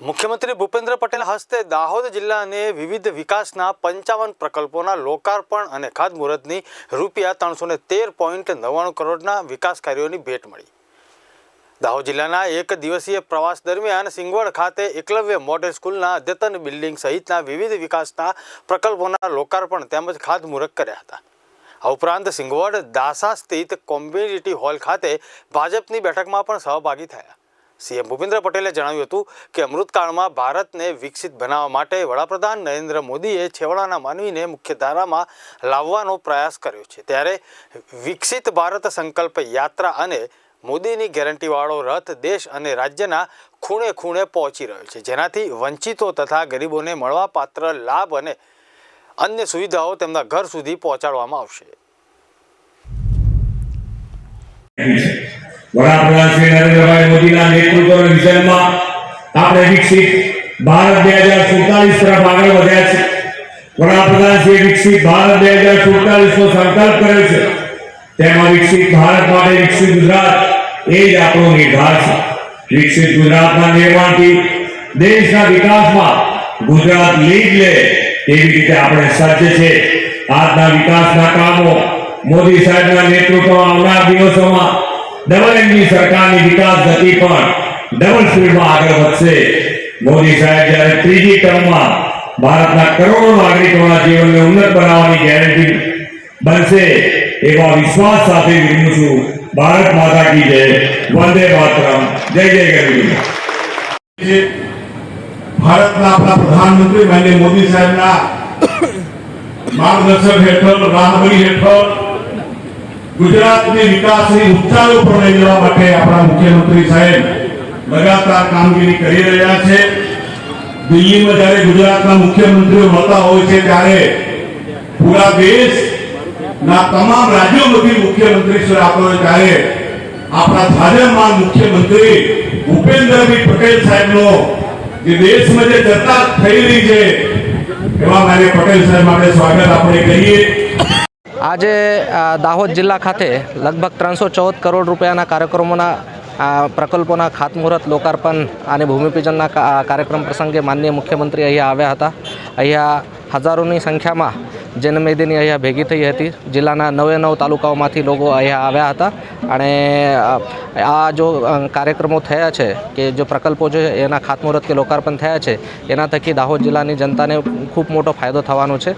મુખ્યમંત્રી ભૂપેન્દ્ર પટેલ હસ્તે દાહોદ જિલ્લાને વિવિધ વિકાસના પંચાવન પ્રકલ્પોના લોકાર્પણ અને ખાતમુહૂર્તની રૂપિયા ત્રણસો ને તેર પોઈન્ટ નવ્વાણું કરોડના વિકાસ કાર્યોની ભેટ મળી. દાહોદ જિલ્લાના એક દિવસીય પ્રવાસ દરમિયાન સિંગવડ ખાતે એકલવ્ય મોડેલ સ્કૂલના અદ્યતન બિલ્ડિંગ સહિતના વિવિધ વિકાસના પ્રકલ્પોના લોકાર્પણ તેમજ ખાતમુહૂર્ત કર્યા હતા. આ ઉપરાંત સિંગવડ દાસા સ્થિત કોમ્યુનિટી હોલ ખાતે ભાજપની બેઠકમાં પણ સહભાગી થયા. સીએમ ભૂપેન્દ્ર પટેલે જણાવ્યું હતું કે અમૃતકાળમાં ભારતને વિકસિત બનાવવા માટે વડાપ્રધાન નરેન્દ્ર મોદીએ છેવાડાના માનવીને મુખ્યધારામાં લાવવાનો પ્રયાસ કર્યો છે. ત્યારે વિકસિત ભારત સંકલ્પ યાત્રા અને મોદીની ગેરંટીવાળો રથ દેશ અને રાજ્યના ખૂણે ખૂણે પહોંચી રહ્યો છે. જેનાથી વંચિતો તથા ગરીબોને મળવાપાત્ર લાભ અને અન્ય સુવિધાઓ તેમના ઘર સુધી પહોંચાડવામાં આવશે. વડાપ્રધાન શ્રી નરેન્દ્રભાઈ મોદીના નેતૃત્વના વિઝનમાં આપણે વિકસિત ભારત બે હજાર સુડતાલીસ તરફ આગળ વધ્યા છે. વડાપ્રધાન શ્રી વિકસિત ભારત બે હજાર સુડતાલીસ નો સંકલ્પ કર્યો છે, તેમાં વિકસિત ભારત માટે વિકસિત ગુજરાત એ જ આપણો નિર્ધાર છે. વિકસિત ગુજરાતના નિર્માણથી દેશના વિકાસમાં ગુજરાત લીડ લે એવી રીતે આપણે સજ્જ છે. આજના વિકાસના કામો મોદી સાહેબના નેતૃત્વમાં આવનાર દિવસોમાં ડબલ એન્જિન સરકારની વિકાસ ગતિ પણ ડબલ સ્પીડમાં આગળ વધશે મોદી સાહેબ જ્યારે ત્રીજી ટર્મમાં ભારતના કરોડો નાગરિકોના જીવનને ઉન્નત બનાવવાની ગેરંટી બનશે એવા વિશ્વાસ સાથે વિનવું છું ભારત માતા કી જય વંદે માતરમ જય જય ગરવી જે ભારતના આપણા પ્રધાનમંત્રી માન્ય મોદી સાહેબના માર્ગદર્શન હેઠળ રાહબરી હેઠળ ગુજરાતની વિકાસની ઊંચાઈઓ પર લઈ જવા માટે આપણા મુખ્યમંત્રી સાહેબ લગાતાર કામગીરી કરી રહ્યા છે. દિલ્હીમાં જ્યારે ગુજરાતના મુખ્યમંત્રીઓ મળતા હોય છે, ત્યારે પૂરા દેશના તમામ રાજ્યોમાંથી મુખ્યમંત્રી શ્રી હોય ત્યારે આપણા ભાજપમાં મુખ્યમંત્રી ભૂપેન્દ્રભાઈ પટેલ સાહેબનો જે દેશમાં જે ચર્ચા થઈ રહી છે, એવા મારે પટેલ સાહેબ માટે સ્વાગત આપણે કરીએ. આજે દાહોદ જિલ્લા ખાતે લગભગ ત્રણસો ચૌદ કરોડ રૂપિયાના કાર્યક્રમોના પ્રકલ્પોના ખાતમુહૂર્ત, લોકાર્પણ અને ભૂમિપૂજનના કાર્યક્રમ પ્રસંગે માનનીય મુખ્યમંત્રી અહીંયા આવ્યા હતા. અહીંયા હજારોની સંખ્યામાં જનમેદની અહીંયા ભેગી થઈ હતી. જિલ્લાના નવે નવ તાલુકાઓમાંથી લોકો અહીંયા આવ્યા હતા. અને આ જો કાર્યક્રમો થયા છે કે જો પ્રકલ્પો છે, એના ખાતમુહૂર્ત કે લોકાર્પણ થયા છે, એના થકી દાહોદ જિલ્લાની જનતાને ખૂબ મોટો ફાયદો થવાનો છે.